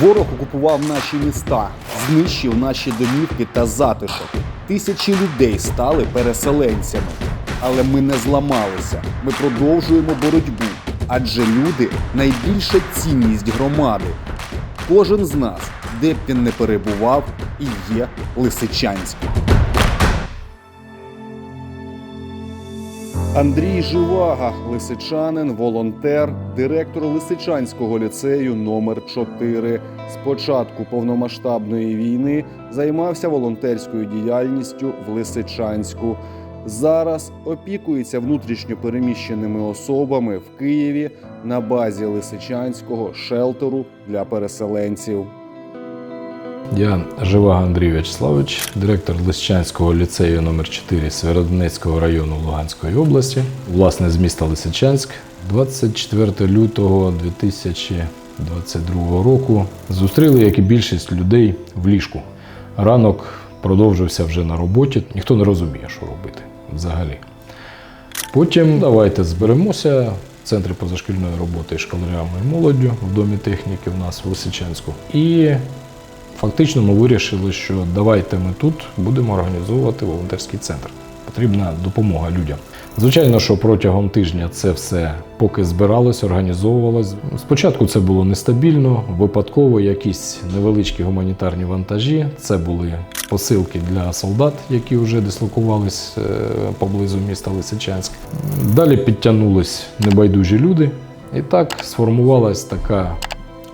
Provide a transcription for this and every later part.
Ворог окупував наші міста, знищив наші домівки та затишок. Тисячі людей стали переселенцями. Але ми не зламалися. Ми продовжуємо боротьбу. Адже люди найбільша цінність громади. Кожен з нас, де б він не перебував, і є Лисичанським. Андрій Живага, лисичанин, волонтер, директор Лисичанського ліцею номер 4 З початку повномасштабної війни займався волонтерською діяльністю в Лисичанську. Зараз опікується внутрішньо переміщеними особами в Києві на базі Лисичанського шелтеру для переселенців. Я Живага Андрій В'ячеславович, директор Лисичанського ліцею номер 4 Сєвєродонецького району Луганської області, власне з міста Лисичанськ. 24 лютого 2022 року зустріли, як і більшість людей, в ліжку. Ранок продовжився вже на роботі, ніхто не розуміє, що робити взагалі. Потім давайте зберемося в центрі позашкільної роботи школярами і молоддю в домі техніки в нас в Лисичанську. І Фактично ми вирішили, що давайте ми тут будемо організовувати волонтерський центр. Потрібна допомога людям. Звичайно, що протягом тижня це все поки збиралось, організовувалось. Спочатку це було нестабільно, випадково якісь невеличкі гуманітарні вантажі. Це були посилки для солдат, які вже дислокувались е, поблизу міста Лисичанськ. Далі підтягнулись небайдужі люди, і так сформувалась така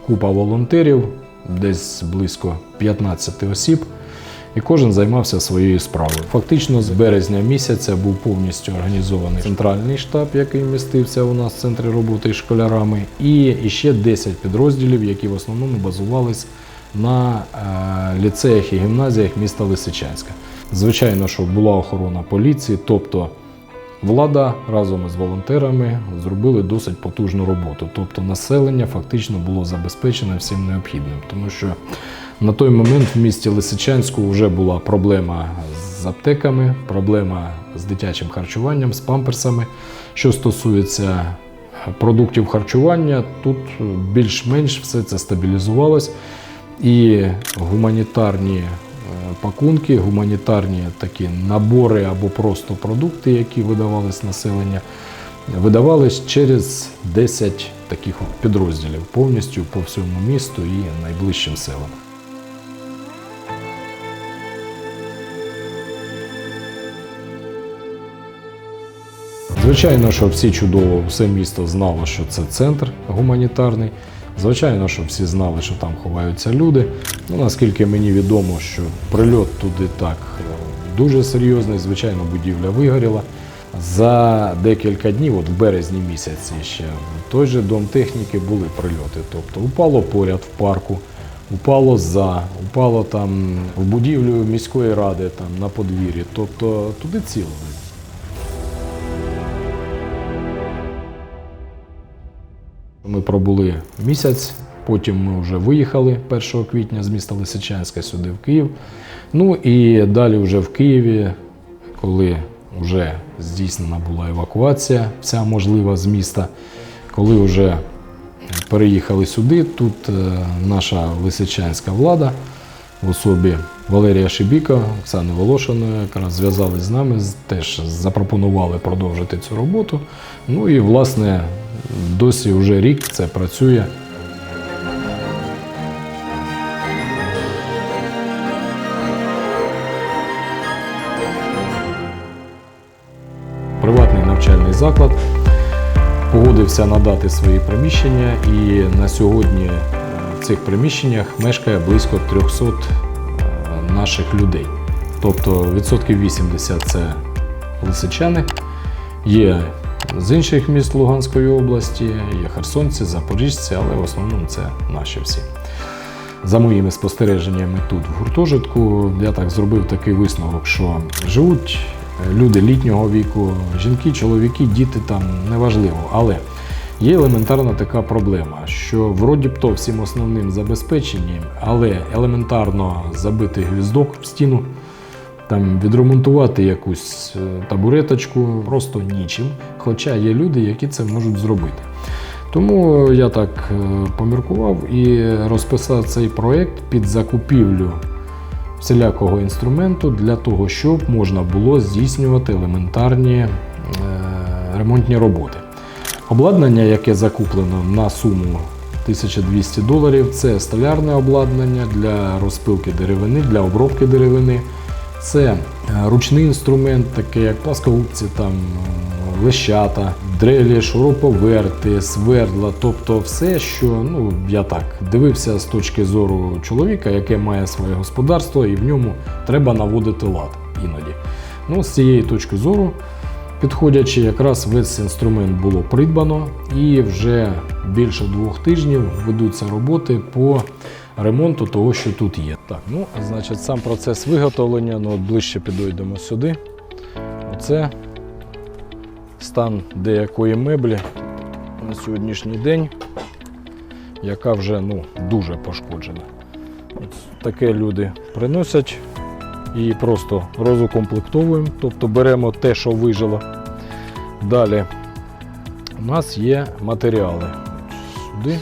купа волонтерів, десь близько 15 осіб, і кожен займався своєю справою. Фактично, з березня місяця був повністю організований центральний штаб, який містився у нас в центрі роботи з школярами, і ще 10 підрозділів, які в основному базувались на е, ліцеях і гімназіях міста Лисичанська. Звичайно, що була охорона поліції, тобто Влада разом із волонтерами зробили досить потужну роботу. Тобто населення фактично було забезпечено всім необхідним, тому що на той момент в місті Лисичанську вже була проблема з аптеками, проблема з дитячим харчуванням, з памперсами. Що стосується продуктів харчування, тут більш-менш все це стабілізувалось. І гуманітарні пакунки, гуманітарні такі набори або просто продукти, які видавались населення, видавались через 10 таких підрозділів повністю по всьому місту і найближчим селам. Звичайно, що всі чудово, все місто знало, що це центр гуманітарний. Звичайно, що всі знали, що там ховаються люди. Ну, наскільки мені відомо, що прильот туди так е, дуже серйозний, звичайно, будівля вигоріла. За декілька днів, от в березні місяці ще в той же дом техніки були прильоти. Тобто упало поряд в парку, упало за, упало там в будівлю міської ради там на подвір'ї. Тобто туди цілили. Ми пробули місяць, потім ми вже виїхали 1 квітня з міста Лисичанська сюди в Київ. Ну і далі вже в Києві, коли вже здійснена була евакуація, вся можлива з міста, коли вже переїхали сюди, тут е, наша лисичанська влада в особі Валерія Шибіка, Оксани Волошиної, якраз зв'язались з нами, теж запропонували продовжити цю роботу. Ну і власне досі вже рік це працює. Приватний навчальний заклад погодився надати свої приміщення, і на сьогодні в цих приміщеннях мешкає близько 300 е, наших людей. Тобто відсотків 80 це лисичани, є з інших міст Луганської області, є херсонці, запоріжці, але в основному це наші всі. За моїми спостереженнями тут в гуртожитку, я так зробив такий висновок, що живуть е, люди літнього віку, жінки, чоловіки, діти там неважливо. Але є елементарна така проблема, що вроді б то всім основним забезпеченням, але елементарно забити гвіздок в стіну, там відремонтувати якусь е, табуреточку просто нічим. Хоча є люди, які це можуть зробити. Тому я так е, поміркував і розписав цей проєкт під закупівлю всілякого інструменту для того, щоб можна було здійснювати елементарні е, ремонтні роботи. Обладнання, яке закуплено на суму 1200 доларів, це столярне обладнання для розпилки деревини, для обробки деревини. Це е, ручний інструмент, такий як пласкогубці, там, е, лещата, дрелі, шуруповерти, свердла, тобто все, що ну, я так дивився з точки зору чоловіка, яке має своє господарство, і в ньому треба наводити лад іноді. Ну, з цієї точки зору, підходячи, якраз весь інструмент було придбано, і вже більше двох тижнів ведуться роботи по ремонту того, що тут є. Так, ну, значить, сам процес виготовлення, ну, от ближче підійдемо сюди. Оце стан деякої меблі на сьогоднішній день, яка вже ну, дуже пошкоджена. От таке люди приносять і просто розукомплектовуємо, тобто беремо те, що вижило. Далі у нас є матеріали. Сюди.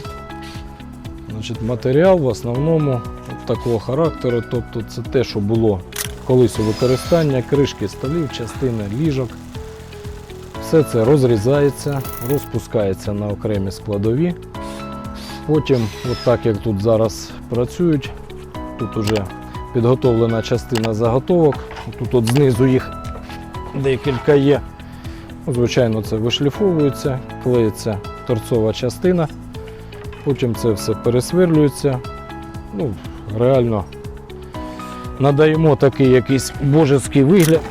Значить, матеріал в основному такого характеру, тобто це те, що було колись у використанні, кришки столів, частини ліжок. Все це розрізається, розпускається на окремі складові. Потім, от так як тут зараз працюють, тут вже підготовлена частина заготовок. Тут от знизу їх декілька є. Звичайно, це вишліфовується, клеїться торцова частина. Потім це все пересверлюється. Ну, реально надаємо такий якийсь божеський вигляд.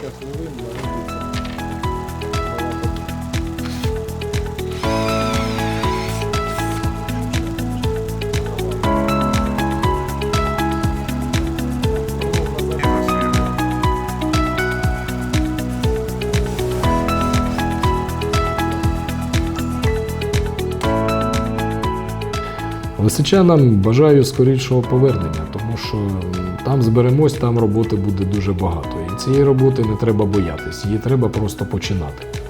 Лисичанам бажаю скорішого повернення, тому що там зберемось, там роботи буде дуже багато. І цієї роботи не треба боятись, її треба просто починати.